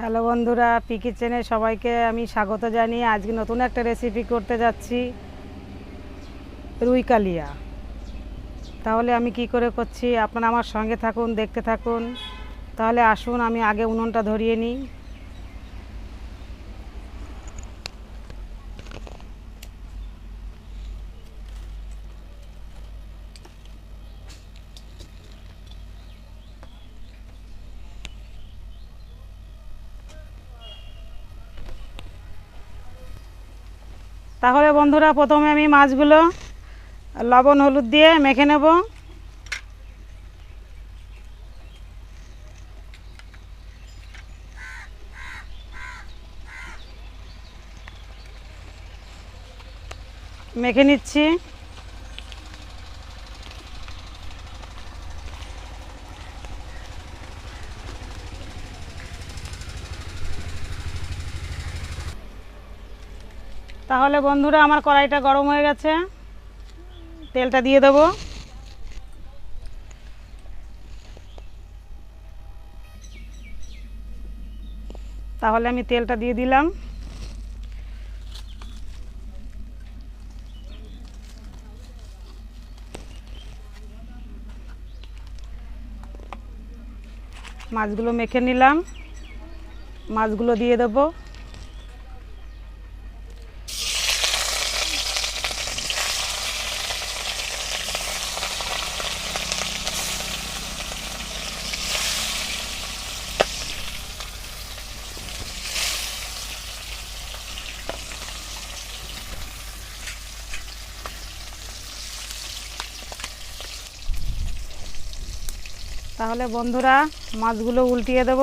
Hello বন্ধুরা P কিচেনে সবাইকে আমি স্বাগত জানিয়ে আজকে নতুন একটা রেসিপি করতে যাচ্ছি, রুই কালিয়া। তাহলে আমি কি করে করছি, আপনারা আমার সঙ্গে থাকুন, দেখতে থাকুন। তাহলে আসুন, আমি আগে উনুনটা ধরিয়ে নিই। তাহলে বন্ধুরা প্রথমে আমি মাছগুলো লবণ হলুদ দিয়ে মেখে নেব। মেখে নিচ্ছি। তাহলে বন্ধুরা, আমার কড়াইটা গরম হয়ে গেছে। তেলটা দিয়ে দেবো। তাহলে আমি তেলটা দিয়ে দিলাম। মাছগুলো মেখে নিলাম। মাছগুলো দিয়ে দেবো। তাহলে বন্ধুরা মাছগুলো উল্টিয়ে দেব।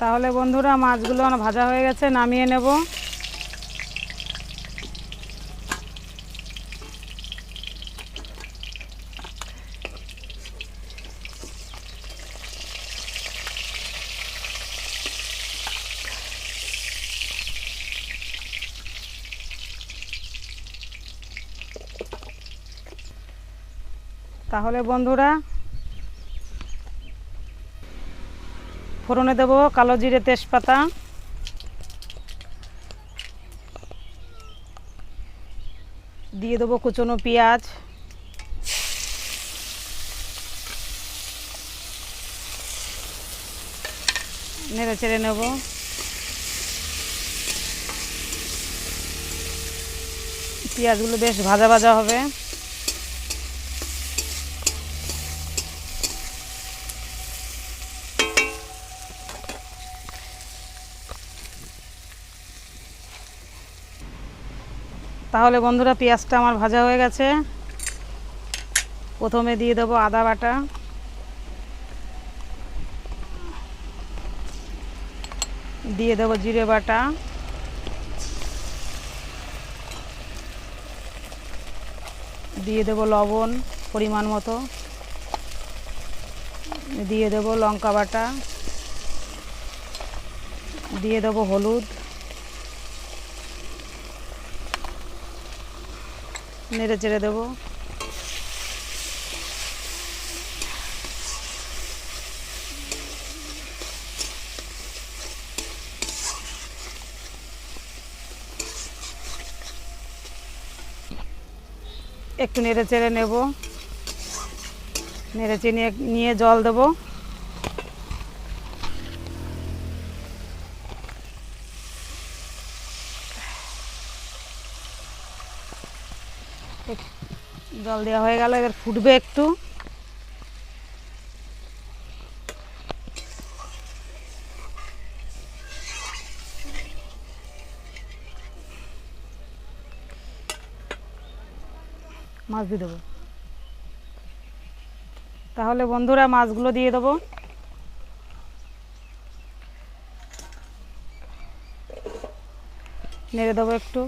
তাহলে বন্ধুরা মাছগুলো ভাজা হয়ে গেছে নামিয়ে নেব। তাহলে বন্ধুরা, ফোড়নে দেবো কালো জিরে তেজপাতা। দিয়ে দেবো কুচনো পেঁয়াজ। নেড়ে চেড়ে নেব। পেঁয়াজগুলো বেশ ভাজা ভাজা হবে। তাহলে বন্ধুরা পেঁয়াজটা আমার ভাজা হয়ে গেছে। প্রথমে দিয়ে দেবো আদা বাটা। দিয়ে দেবো জিরে বাটা। দিয়ে দেবো লবণ পরিমাণ মতো। দিয়ে দেবো লঙ্কা বাটা। দিয়ে দেবো হলুদ। নেড়ে চেড়ে দেবো। একটু নেড়ে চেড়ে নেব। নেড়ে চেড়ে নিয়ে জল দেবো। জল দেওয়া হয়ে গেল, এবার ফুটবে একটু। মাছ দিয়ে দেবো। তাহলে বন্ধুরা মাছগুলো দিয়ে দেবো। নেড়ে দেবো একটু।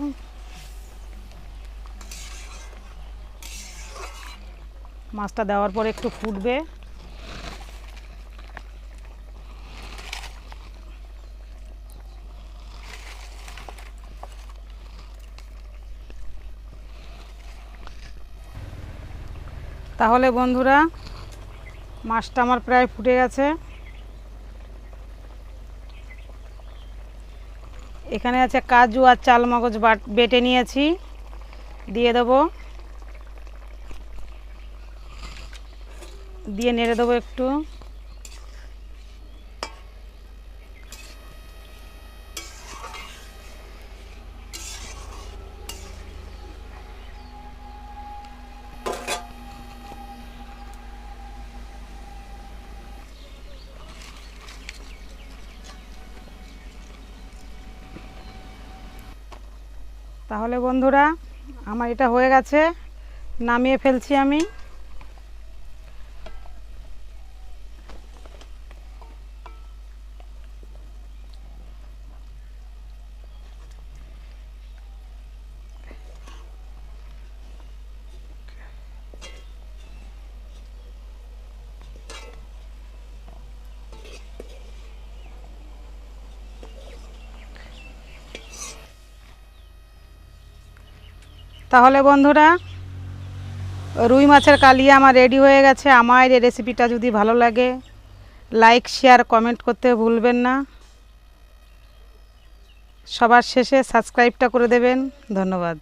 মাছটা দেওয়ার পরে একটু ফুটবে। তাহলে বন্ধুরা, মাছটা আমার প্রায় ফুটে গেছে। এখানে আছে কাজু আর চাল মগজ বাট বেটে নিয়েছি। দিয়ে দেবো। দিয়ে নেড়ে দেবো একটু। তাহলে বন্ধুরা আমার এটা হয়ে গেছে নামিয়ে ফেলছি আমি। তাহলে বন্ধুরা, রুই মাছের কালিয়া আমার রেডি হয়ে গেছে। আমার এই রেসিপিটা যদি ভালো লাগে লাইক শেয়ার কমেন্ট করতে ভুলবেন না। সবার শেষে সাবস্ক্রাইবটা করে দেবেন। ধন্যবাদ।